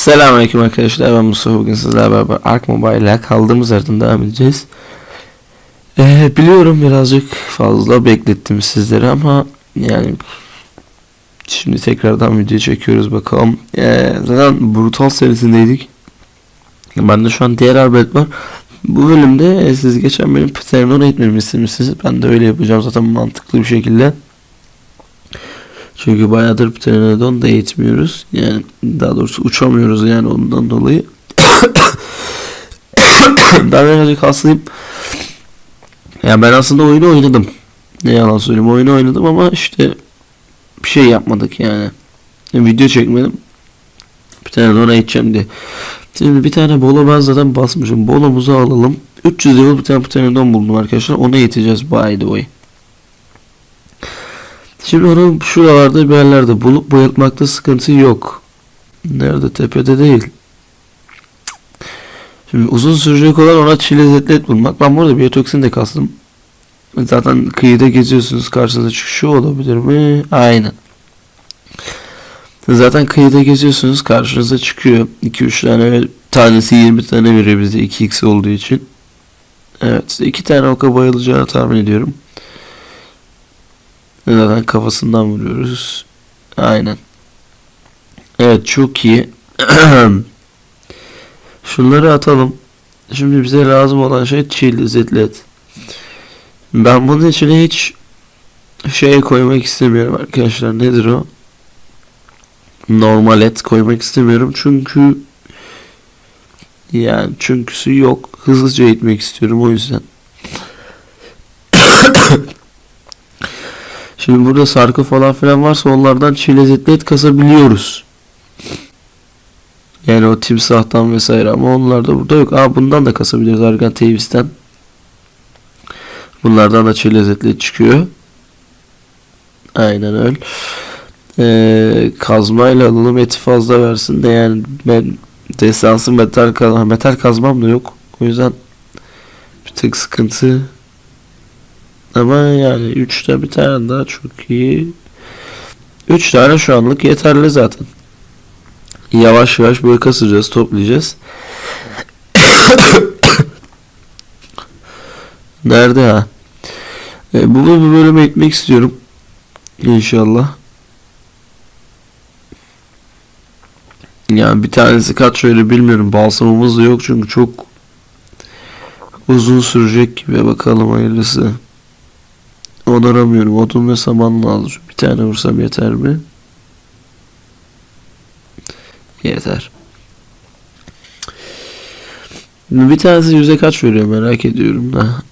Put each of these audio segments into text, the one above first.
Selamünaleyküm arkadaşlar ben Mustafa bugün sizlerle beraber Ark Mobile ile kaldığımız yerden devam edeceğiz. Ee, biliyorum birazcık fazla beklettim sizleri ama yani şimdi tekrardan video çekiyoruz bakalım. Ee, zaten Brutal serisindeydik. Ben de şu an diğer arbet var. Bu bölümde siz geçen benim Pteranor etmemi istemişsiniz. Ben de öyle yapacağım zaten mantıklı bir şekilde. Çünkü bayağıdır Pteranodon da eğitmiyoruz. Yani daha doğrusu uçamıyoruz yani ondan dolayı. ben birazcık hastayım. Ya ben aslında oyunu oynadım. Ne yalan söyleyeyim oyunu oynadım ama işte bir şey yapmadık yani. Yani video çekmedim. Bir tane ona gideceğim diye. Şimdi bir tane bolo ben zaten basmışım. Bolomuzu alalım. 300 level bir tane Pteranodon buldum arkadaşlar. Ona yeteceğiz by the way. Şimdi onu şuralarda bir yerlerde bulup bayıltmakta sıkıntı yok. Nerede? Tepede değil. Şimdi uzun sürecek olan ona çile zetlet bulmak. Ben burada biyotoksin de kastım. Zaten kıyıda geziyorsunuz. Karşınıza şu olabilir mi? Aynen. Zaten kıyıda geziyorsunuz. Karşınıza çıkıyor. 2-3 tane tanesi 20 tane veriyor bize 2x olduğu için. Evet. 2 tane oka bayılacağını tahmin ediyorum. Zaten kafasından vuruyoruz. Aynen. Evet çok iyi. Şunları atalım. Şimdi bize lazım olan şey chill zetlet. Ben bunun içine hiç şey koymak istemiyorum arkadaşlar. Nedir o? Normal et koymak istemiyorum. Çünkü yani çünküsü yok. Hızlıca gitmek istiyorum o yüzden. Şimdi burada sarkı falan filan varsa onlardan çiğ lezzetli et kasabiliyoruz. Yani o timsahtan vesaire ama onlar da burada yok. Aa bundan da kasabiliriz Argan Tevis'ten. Bunlardan da çiğ lezzetli et çıkıyor. Aynen öyle. Ee, kazmayla alalım eti fazla versin de yani ben destansı metal, metal kazmam da yok. O yüzden bir tık sıkıntı. Ama yani 3'te bir tane daha çok iyi. 3 tane şu anlık yeterli zaten. Yavaş yavaş böyle kasacağız, toplayacağız. Nerede ha? E, bu bu bölüme gitmek istiyorum. İnşallah. Yani bir tanesi kaç şöyle bilmiyorum. Balsamımız da yok çünkü çok uzun sürecek gibi. Bakalım hayırlısı. Onaramıyorum. Odun ve saman lazım. Bir tane vursam yeter mi? Yeter. Bir tanesi yüze kaç veriyor merak ediyorum da.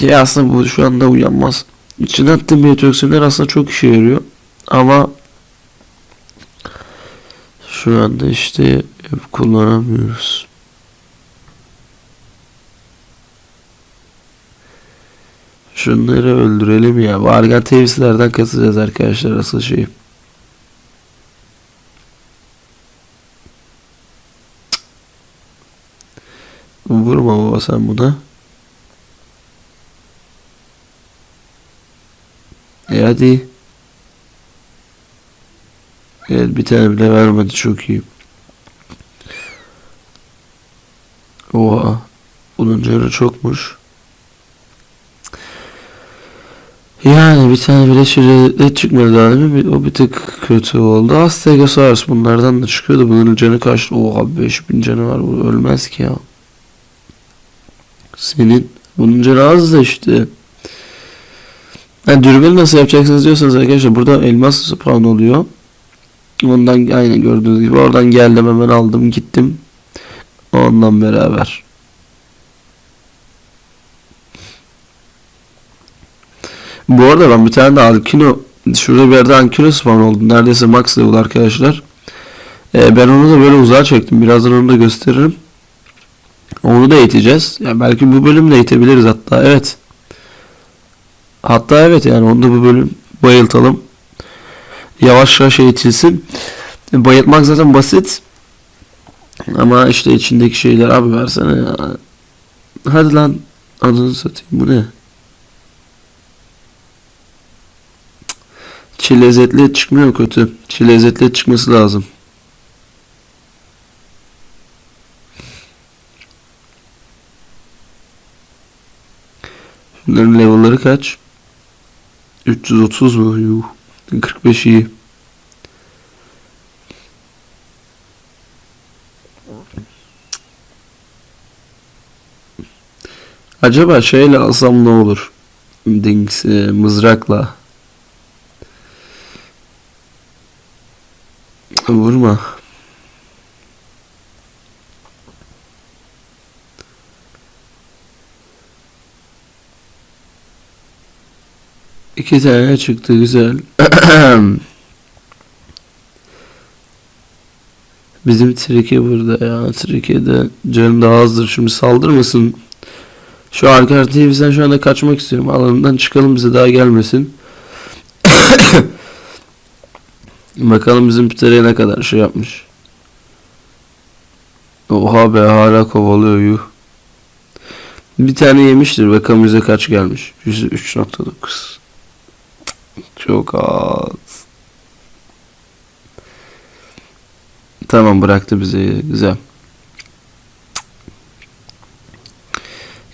Ya aslında bu şu anda uyanmaz. İçine attığım biyotoksinler aslında çok işe yarıyor. Ama şu anda işte kullanamıyoruz. Şunları öldürelim ya. Vargan tevsilerden kasacağız arkadaşlar asıl şey. Vurma baba sen buna. E hadi. Evet bir tane bile vermedi çok iyi. Oha. Bunun canı çokmuş. Yani bir tane bile şirret çıkmadı mi? O bir tık kötü oldu. Astegosaurus bunlardan da çıkıyordu. Bunun canı kaçtı? Oha 5000 canı var. Bu ölmez ki ya. Senin bunun canı az da işte. Yani dürbün nasıl yapacaksınız diyorsanız arkadaşlar burada elmas spawn oluyor. Ondan aynı gördüğünüz gibi oradan geldim hemen aldım gittim. Ondan beraber. Bu arada ben bir tane de Alkino şurada bir yerde Alkino spawn oldu. Neredeyse max level arkadaşlar. Ee, ben onu da böyle uzağa çektim. Birazdan onu da gösteririm. Onu da eğiteceğiz. Yani belki bu bölümde eğitebiliriz hatta. Evet. Hatta evet yani onu da bu bölüm bayıltalım. Yavaş yavaş eğitilsin. Bayıltmak zaten basit. Ama işte içindeki şeyler abi versene ya. Hadi lan adını satayım bu ne? Çi lezzetli et çıkmıyor kötü? Çi lezzetli et çıkması lazım. Bunların level'ları kaç? 330 mu? Yuh. 45 iyi. Acaba şeyle alsam ne olur? Dings, e, mızrakla. Vurma. İki tane çıktı güzel. Bizim Trike burada ya. Trike'de canım daha azdır. Şimdi saldırmasın. Şu arka TV'den şu anda kaçmak istiyorum. Alanından çıkalım bize daha gelmesin. Bakalım bizim Peter'e ne kadar şey yapmış. Oha be hala kovalıyor yuh. Bir tane yemiştir. Bakalım bize kaç gelmiş. 103.9 Çok az. Tamam bıraktı bizi. Güzel.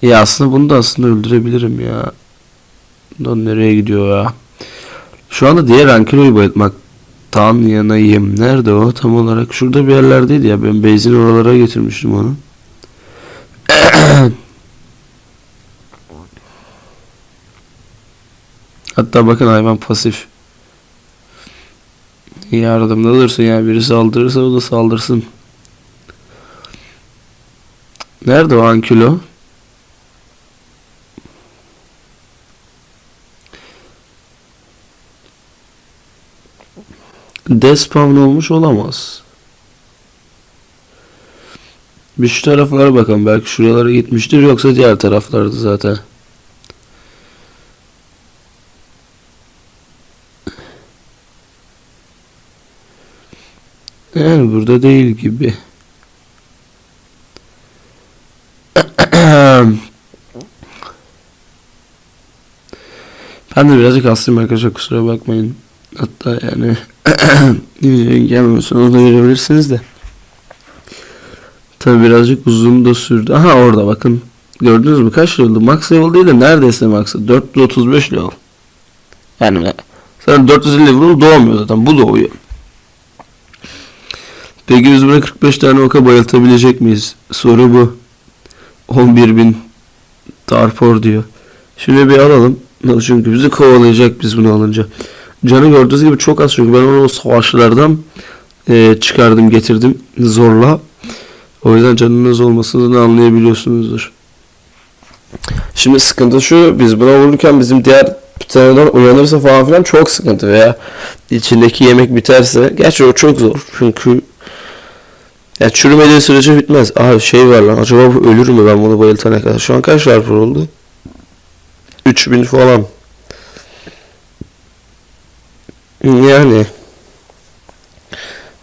Ya aslında bunu da aslında öldürebilirim ya. Don nereye gidiyor ya? Şu anda diğer Ankilo'yu bayıltmaktan yanayım. Nerede o tam olarak? Şurada bir yerlerdeydi ya. Ben base'in oralara getirmiştim onu. Hatta bakın hayvan pasif. Yardımda olursun ya. Biri saldırırsa o da saldırsın. Nerede o Ankilo? Despawn olmuş olamaz. Bir şu taraflara bakalım. Belki şuralara gitmiştir. Yoksa diğer taraflarda zaten. Yani burada değil gibi. Ben de birazcık hastayım arkadaşlar kusura bakmayın. Hatta yani gelmemiş onu da görebilirsiniz de. Tabi birazcık uzun da sürdü. Aha orada bakın. Gördünüz mü kaç level? Max level değil de neredeyse max. 435 level. Yani sen 450 level doğmuyor zaten. Bu doğuyor. Peki biz buna 45 tane oka bayıltabilecek miyiz? Soru bu. 11.000 tarpor diyor. Şimdi bir alalım. Çünkü bizi kovalayacak biz bunu alınca. Canı gördüğünüz gibi çok az çünkü ben onu o savaşlardan e, çıkardım getirdim zorla. O yüzden canınız olmasını anlayabiliyorsunuzdur. Şimdi sıkıntı şu biz buna vururken bizim diğer pitaneler uyanırsa falan filan çok sıkıntı veya içindeki yemek biterse gerçi o çok zor çünkü ya çürümediği sürece bitmez. Aha şey var lan acaba bu ölür mü ben bunu bayıltana kadar? Şu an kaç harf oldu? 3000 falan. Yani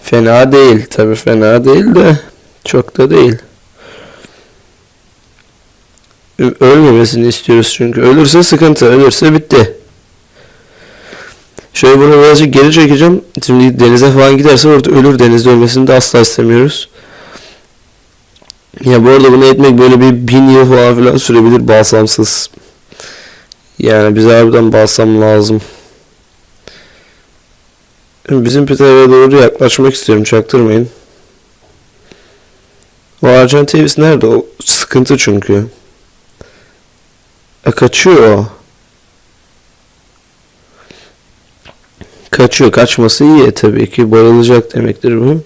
fena değil tabi fena değil de çok da değil. Ölmemesini istiyoruz çünkü. Ölürse sıkıntı. Ölürse bitti. Şöyle bunu birazcık geri çekeceğim. Şimdi denize falan giderse orada ölür. Denizde ölmesini de asla istemiyoruz. Ya bu arada bunu etmek böyle bir bin yıl falan filan sürebilir balsamsız. Yani bize harbiden balsam lazım. Bizim Peter'e doğru yaklaşmak istiyorum. Çaktırmayın. O Argentius nerede? O sıkıntı çünkü. E, kaçıyor o. Kaçıyor. Kaçması iyi tabii ki. Bayılacak demektir bu.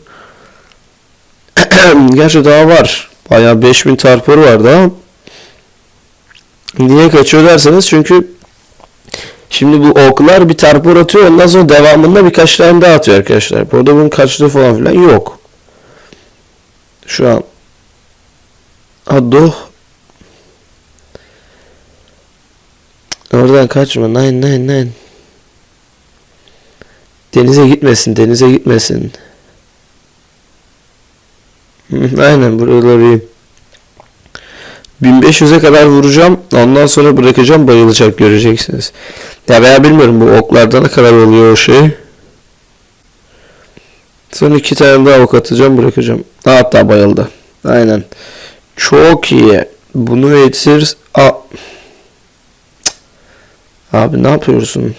Gerçi daha var. Bayağı 5000 tarpor var daha. Niye kaçıyor derseniz çünkü Şimdi bu oklar bir tarpor atıyor ondan sonra devamında birkaç tane daha atıyor arkadaşlar. Burada bunun kaçtığı falan filan yok. Şu an Ado Oradan kaçma. Nine nine nine. Denize gitmesin. Denize gitmesin. Aynen buraları 1500'e kadar vuracağım. Ondan sonra bırakacağım bayılacak göreceksiniz. Ya veya bilmiyorum bu oklarda ne kadar oluyor o şey. Son iki tane daha ok atacağım bırakacağım. Ha, Hatta bayıldı. Aynen. Çok iyi. Bunu eğitir. A Abi ne yapıyorsun?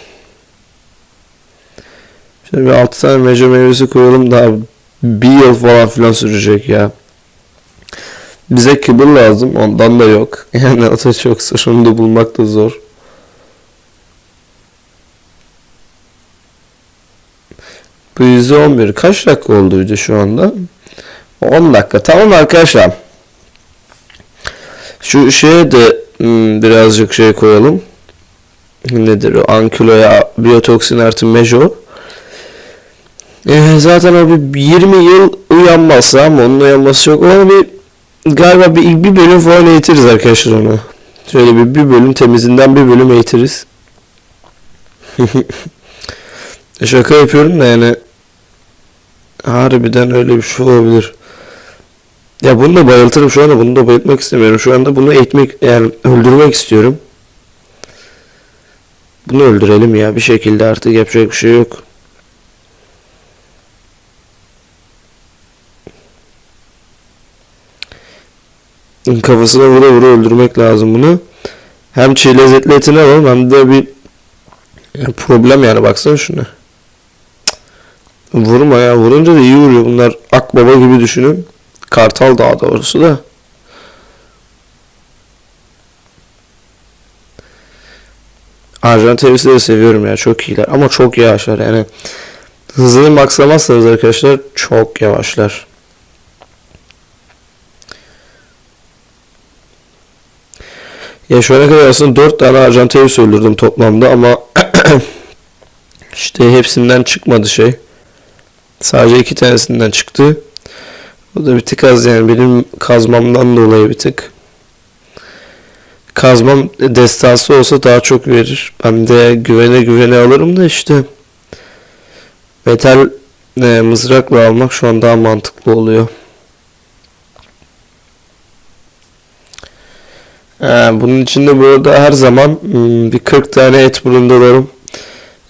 Şöyle bir 6 tane mece meyvesi koyalım daha bir yıl falan filan sürecek ya. Bize kibir lazım ondan da yok. Yani o da çok zor. Da bulmak da zor. Bu %11. Kaç dakika oldu video şu anda? 10 dakika. Tamam arkadaşlar. Şu şeye de hmm, birazcık şey koyalım. Nedir o? Ankyloya biyotoksin artı mejo. Ee, zaten o bir 20 yıl uyanmazsa ama onun uyanması çok. Ona bir galiba bir, bir bölüm falan eğitiriz arkadaşlar onu. Şöyle bir, bir bölüm temizinden bir bölüm eğitiriz. Şaka yapıyorum da yani harbiden öyle bir şey olabilir. Ya bunu da bayıltırım şu anda bunu da bayıltmak istemiyorum. Şu anda bunu eğitmek yani öldürmek istiyorum. Bunu öldürelim ya bir şekilde artık yapacak bir şey yok. Kafasına vura vura öldürmek lazım bunu. Hem çiğ lezzetli etini alalım hem de bir ya problem yani baksana şuna. Vurma ya vurunca da iyi vuruyor bunlar akbaba gibi düşünün. Kartal daha doğrusu da. Arjantin'i de seviyorum ya çok iyiler ama çok yavaşlar yani. Hızını makslamazsanız arkadaşlar çok yavaşlar. Ya şu ana kadar aslında 4 tane Arjantin'i öldürdüm toplamda ama işte hepsinden çıkmadı şey. Sadece iki tanesinden çıktı. O da bir tık az yani benim kazmamdan dolayı bir tık. Kazmam destansı olsa daha çok verir. Ben de güvene güvene alırım da işte. Metal e, mızrakla almak şu an daha mantıklı oluyor. Bunun için de burada her zaman hmm, bir 40 tane et bulundururum.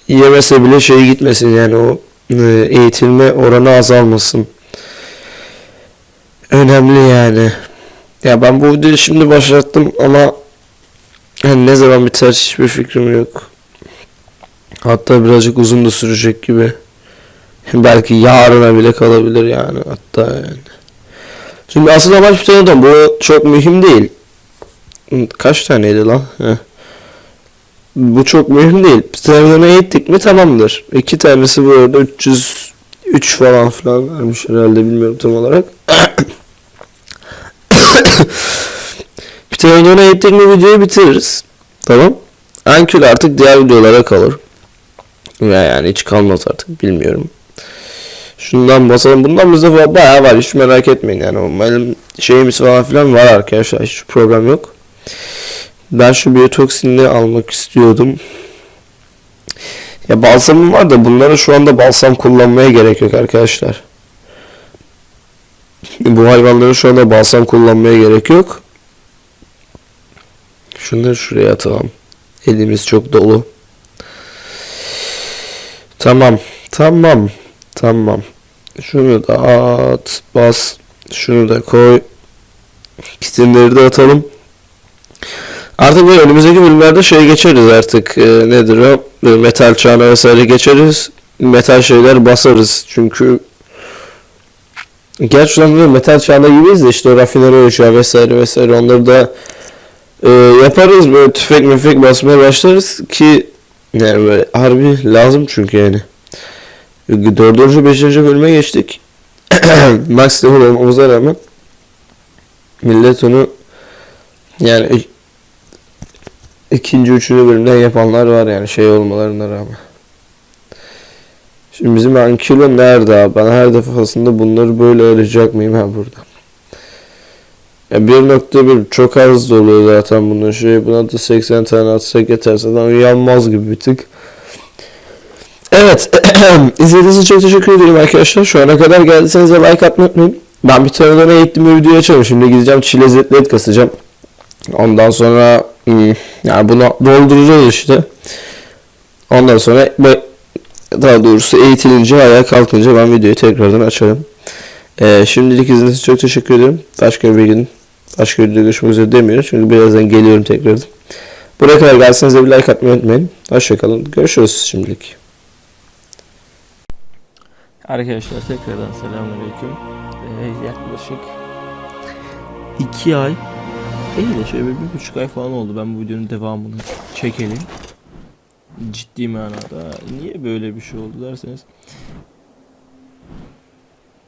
Yemese bile şey gitmesin yani o e, eğitilme oranı azalmasın. Önemli yani. Ya ben bu videoyu şimdi başlattım ama yani ne zaman biter hiçbir fikrim yok. Hatta birazcık uzun da sürecek gibi. Belki yarına bile kalabilir yani hatta yani. Şimdi asıl amaç bir tane bu çok mühim değil. Kaç taneydi lan? Heh. Bu çok mühim değil. Tane eğittik mi tamamdır. İki tanesi bu arada 303 falan filan vermiş herhalde bilmiyorum tam olarak. bir tane ona eğittik mi videoyu bitiririz. Tamam. Ankül artık diğer videolara kalır. Veya yani hiç kalmaz artık bilmiyorum. Şundan basalım. Bundan bizde bayağı var. Hiç merak etmeyin yani. Benim şeyimiz falan filan var arkadaşlar. Hiç problem yok. Ben şu biyotoksinini almak istiyordum. Ya balsamım var da bunlara şu anda balsam kullanmaya gerek yok arkadaşlar. Bu hayvanlara şu anda balsam kullanmaya gerek yok. Şunları şuraya atalım. Elimiz çok dolu. Tamam. Tamam. Tamam. Şunu da at. Bas. Şunu da koy. Kitinleri de atalım. Artık böyle önümüzdeki bölümlerde şey geçeriz artık. E, nedir o? E, metal çağına vesaire geçeriz. Metal şeyler basarız. Çünkü Gerçi şu metal çağına gibiyiz de işte rafineri uçağı vesaire vesaire onları da e, yaparız böyle tüfek müfek basmaya başlarız ki yani böyle harbi lazım çünkü yani. Dördüncü, beşinci bölüme geçtik. Max level olmamıza rağmen millet onu yani ikinci, üçüncü bölümden yapanlar var yani şey olmalarına rağmen. Şimdi bizim Ankilo nerede abi? Ben her defasında bunları böyle arayacak mıyım ha burada? Ya 1.1 çok az doluyor zaten bunun şey. Buna da 80 tane atsak yeter zaten uyanmaz gibi bir tık. Evet. izlediğiniz için çok teşekkür ederim arkadaşlar. Şu ana kadar geldiyseniz like atmayı unutmayın. Ben bir tane eğitim bir video açalım. Şimdi gideceğim çiğ lezzetli et kasacağım. Ondan sonra hmm, yani bunu dolduracağız işte. Ondan sonra daha doğrusu eğitilince ayağa kalkınca ben videoyu tekrardan açarım. Ee, şimdilik için çok teşekkür ederim. Başka bir gün başka bir videoda görüşmek üzere demiyorum. Çünkü birazdan geliyorum tekrardan. Buraya kadar gelseniz de bir like atmayı unutmayın. Hoşçakalın. Görüşürüz şimdilik. Arkadaşlar tekrardan selamünaleyküm. Ee, yaklaşık 2 ay değil de şöyle bir, bir buçuk ay falan oldu ben bu videonun devamını çekelim. Ciddi manada niye böyle bir şey oldu derseniz.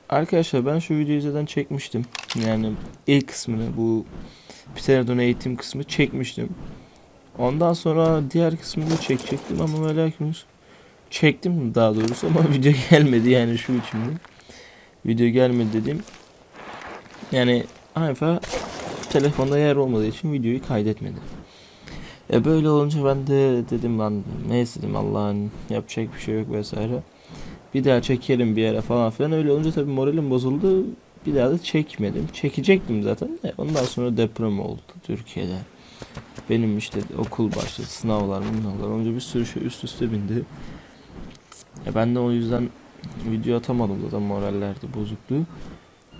Arkadaşlar ben şu videoyu zaten çekmiştim. Yani ilk kısmını bu Pterodon eğitim kısmı çekmiştim. Ondan sonra diğer kısmını da çekecektim ama lakinus çektim daha doğrusu ama video gelmedi yani şu içimde. Video gelmedi dedim. Yani Hayfa telefonda yer olmadığı için videoyu kaydetmedi. E böyle olunca ben de dedim lan neyse dedim Allah'ın yapacak bir şey yok vesaire. Bir daha çekelim bir yere falan filan. Öyle olunca tabii moralim bozuldu. Bir daha da çekmedim. Çekecektim zaten de. Ondan sonra deprem oldu Türkiye'de. Benim işte okul başladı. Sınavlar, sınavlar. Onca bir sürü şey üst üste bindi. E ben de o yüzden video atamadım zaten morallerde bozuktu.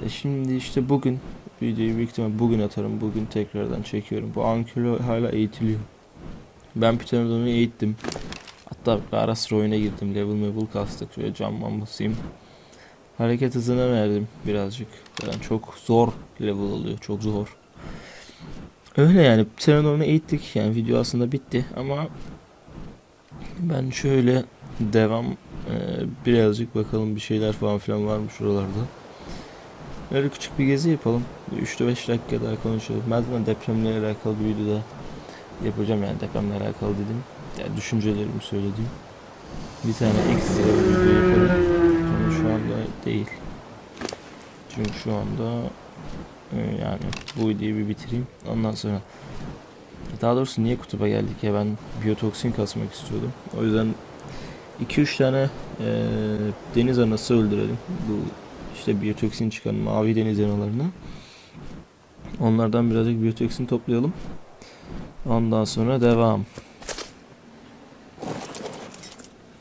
E şimdi işte bugün videoyu büyük ihtimal bugün atarım. Bugün tekrardan çekiyorum. Bu ankilo hala eğitiliyor. Ben Pterodon'u eğittim. Hatta ara sıra oyuna girdim. Level level kastık. Şöyle camman basayım. Hareket hızına verdim birazcık. Yani çok zor level oluyor. Çok zor. Öyle yani. Pterodon'u eğittik. Yani video aslında bitti ama ben şöyle devam e, birazcık bakalım bir şeyler falan filan var mı şuralarda. Öyle küçük bir gezi yapalım. 3-5 dakika daha konuşalım. Ben zaten depremle alakalı bir video da yapacağım yani depremle alakalı dedim. Yani düşüncelerimi söyledim. Bir tane ekstra video yaparım. Ama şu anda değil. Çünkü şu anda e, yani bu videoyu bir bitireyim. Ondan sonra daha doğrusu niye kutuba geldik ya ben biyotoksin kasmak istiyordum. O yüzden 2-3 tane e, deniz anası öldürelim. Bu işte biyotoksin çıkan mavi deniz analarını. Onlardan birazcık biyotoksin toplayalım. Ondan sonra devam.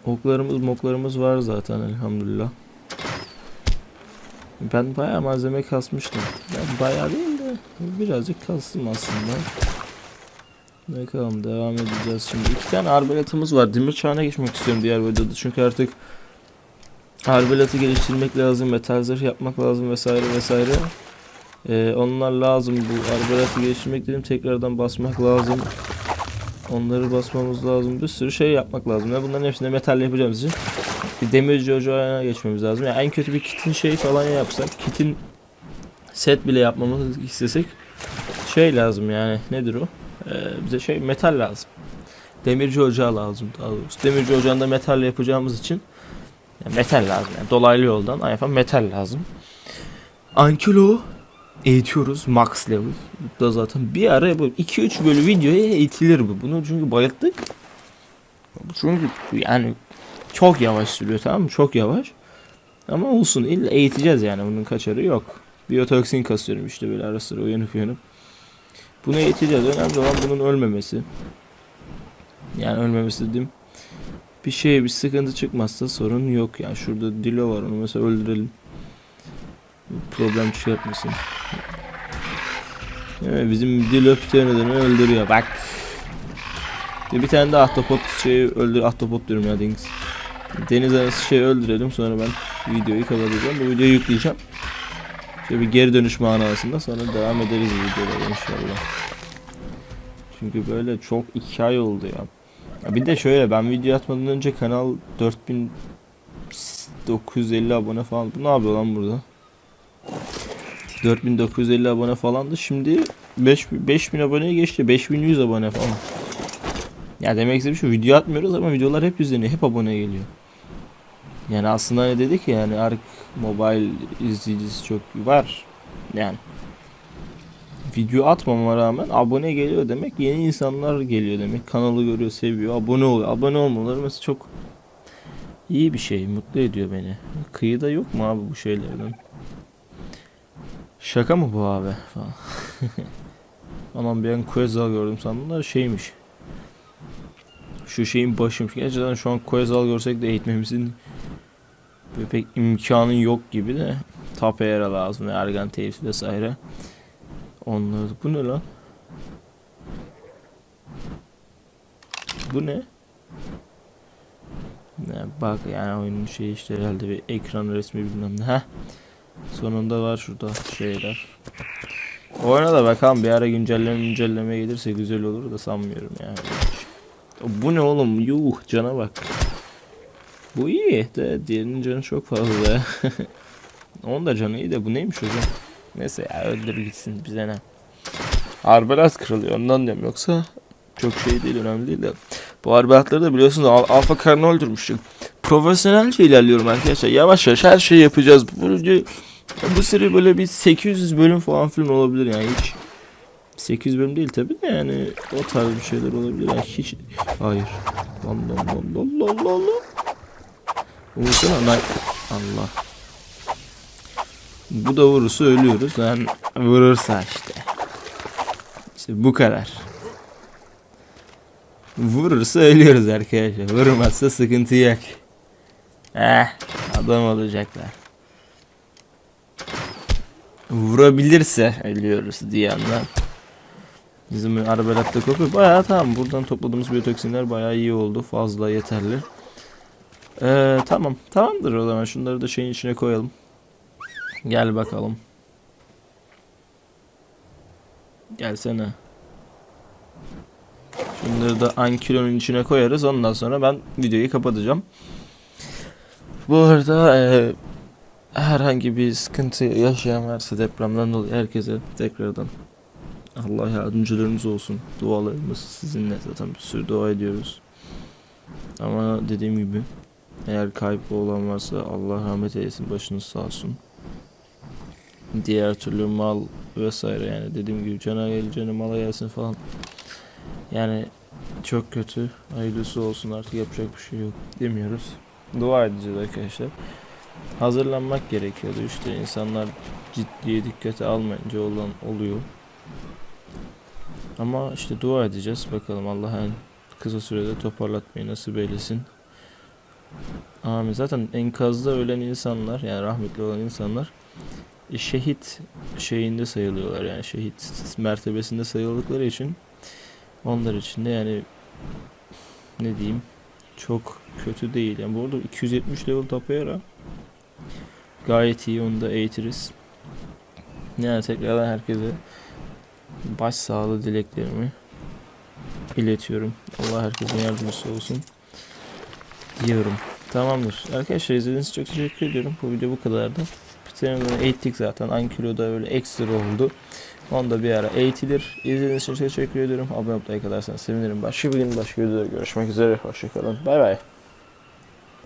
Oklarımız moklarımız var zaten elhamdülillah. Ben bayağı malzeme kasmıştım. Ben bayağı değil de birazcık kastım aslında. Bakalım devam edeceğiz şimdi. İki tane arbelatımız var. Demir çağına geçmek istiyorum diğer videoda. Çünkü artık arbelatı geliştirmek lazım. Metal zırh yapmak lazım vesaire vesaire. Ee, onlar lazım. Bu arbelatı geliştirmek dedim. Tekrardan basmak lazım. Onları basmamız lazım. Bir sürü şey yapmak lazım. Ve bunların hepsini metal yapacağımız için bir demirci ocağına geçmemiz lazım. Yani en kötü bir kitin şey falan yapsak. Kitin set bile yapmamızı istesek şey lazım yani. Nedir o? Ee, bize şey metal lazım. Demirci ocağı lazım daha doğrusu. Demirci ocağında metal yapacağımız için yani metal lazım. Yani dolaylı yoldan ayafa metal lazım. Ankilo eğitiyoruz max level. Da zaten bir ara bu 2-3 bölü videoya eğitilir bu. Bunu çünkü bayılttık. Çünkü yani çok yavaş sürüyor tamam mı? Çok yavaş. Ama olsun illa eğiteceğiz yani bunun kaçarı yok. Biyotoksin kasıyorum işte böyle ara sıra uyanıp uyanıp. Bunu eğiteceğiz. Önemli olan bunun ölmemesi. Yani ölmemesi dediğim bir şey bir sıkıntı çıkmazsa sorun yok. Yani şurada Dilo var onu mesela öldürelim. Problem çıkartmasın. Evet bizim Dilo Pterodon'u öldürüyor bak. Bir tane de ahtapot şeyi öldür ahtapot diyorum ya Dings. Deniz anası şeyi öldürelim sonra ben videoyu kapatacağım. Bu videoyu yükleyeceğim. Şöyle bir geri dönüş manasında sonra devam ederiz videolara inşallah. Çünkü böyle çok iki ay oldu ya. Bir de şöyle ben video atmadan önce kanal 4950 abone falan. Bu ne yapıyor lan burada? 4950 abone falandı. Şimdi 5 5000 aboneye geçti. 5100 abone falan. Ya demek istediğim şu video atmıyoruz ama videolar hep izleniyor. Hep abone geliyor. Yani aslında ne dedik ya yani Ark Mobile izleyicisi çok var. Yani video atmama rağmen abone geliyor demek yeni insanlar geliyor demek. Kanalı görüyor, seviyor, abone oluyor. Abone olmaları mesela çok iyi bir şey, mutlu ediyor beni. Kıyıda yok mu abi bu şeylerden? Şaka mı bu abi falan. Anam an Quetzal gördüm sandım da şeymiş. Şu şeyin başıymış. Gerçekten şu an Quetzal görsek de eğitmemizin pek imkanı yok gibi de. Tapeera lazım. Ergen teyif vesaire. Onları bu ne lan? Bu ne? Ne bak yani oyunun şey işte herhalde bir ekran resmi bilmem ne. Heh. Sonunda var şurada şeyler. Oyuna da bakalım bir ara güncelleme güncelleme gelirse güzel olur da sanmıyorum yani. Bu ne oğlum? Yuh cana bak. Bu iyi de diğerinin canı çok fazla. Onun da canı iyi de bu neymiş hocam? Neyse ya öldür gitsin bize ne. Arbelat kırılıyor ondan diyorum yoksa çok şey değil önemli değil de. Bu arbelatları da biliyorsunuz Al Alfa karını öldürmüştüm. Profesyonelce ilerliyorum arkadaşlar. Yavaş yavaş her şeyi yapacağız. Bu, bu seri böyle bir 800 bölüm falan filan olabilir yani hiç 800 bölüm değil tabi de yani o tarz bir şeyler olabilir yani hiç hayır lan lan lan lan lan Vursana lan Allah bu da vurursa ölüyoruz yani vurursa işte işte bu kadar vurursa ölüyoruz arkadaşlar vurmazsa sıkıntı yok eh adam olacaklar vurabilirse ölüyoruz diye yandan. Bizim arbelatta kopuyor. Bayağı tamam. Buradan topladığımız biyotoksinler bayağı iyi oldu. Fazla yeterli. Ee, tamam. Tamamdır o zaman. Şunları da şeyin içine koyalım. Gel bakalım. Gelsene. Şunları da ankilonun içine koyarız. Ondan sonra ben videoyu kapatacağım. Bu arada eee herhangi bir sıkıntı yaşayan varsa depremden dolayı herkese tekrardan Allah yardımcılarınız olsun. Dualarımız sizinle zaten bir sürü dua ediyoruz. Ama dediğim gibi eğer kayıp olan varsa Allah rahmet eylesin başınız sağ olsun. Diğer türlü mal vesaire yani dediğim gibi cana geleceğine mala gelsin falan. Yani çok kötü. Hayırlısı olsun artık yapacak bir şey yok demiyoruz. Dua edeceğiz arkadaşlar hazırlanmak gerekiyordu işte insanlar ciddiye dikkate almayınca olan oluyor. Ama işte dua edeceğiz bakalım Allah en kısa sürede toparlatmayı nasip eylesin. Amin. Zaten enkazda ölen insanlar yani rahmetli olan insanlar şehit şeyinde sayılıyorlar yani şehit mertebesinde sayıldıkları için onlar için de yani ne diyeyim çok kötü değil. Yani bu arada 270 level tapayara Gayet iyi onu da eğitiriz. Yani tekrardan herkese baş sağlığı dileklerimi iletiyorum. Allah herkesin yardımcısı olsun diyorum. Tamamdır. Arkadaşlar izlediğiniz için çok teşekkür ediyorum. Bu video bu kadardı. Bitiremeden eğittik zaten. Ankilo'da öyle ekstra oldu. Onu da bir ara eğitilir. İzlediğiniz için teşekkür ediyorum. Abone olmayı kadarsanız sevinirim. Başka bir gün başka videoda görüşmek üzere. Hoşçakalın. Bay bay.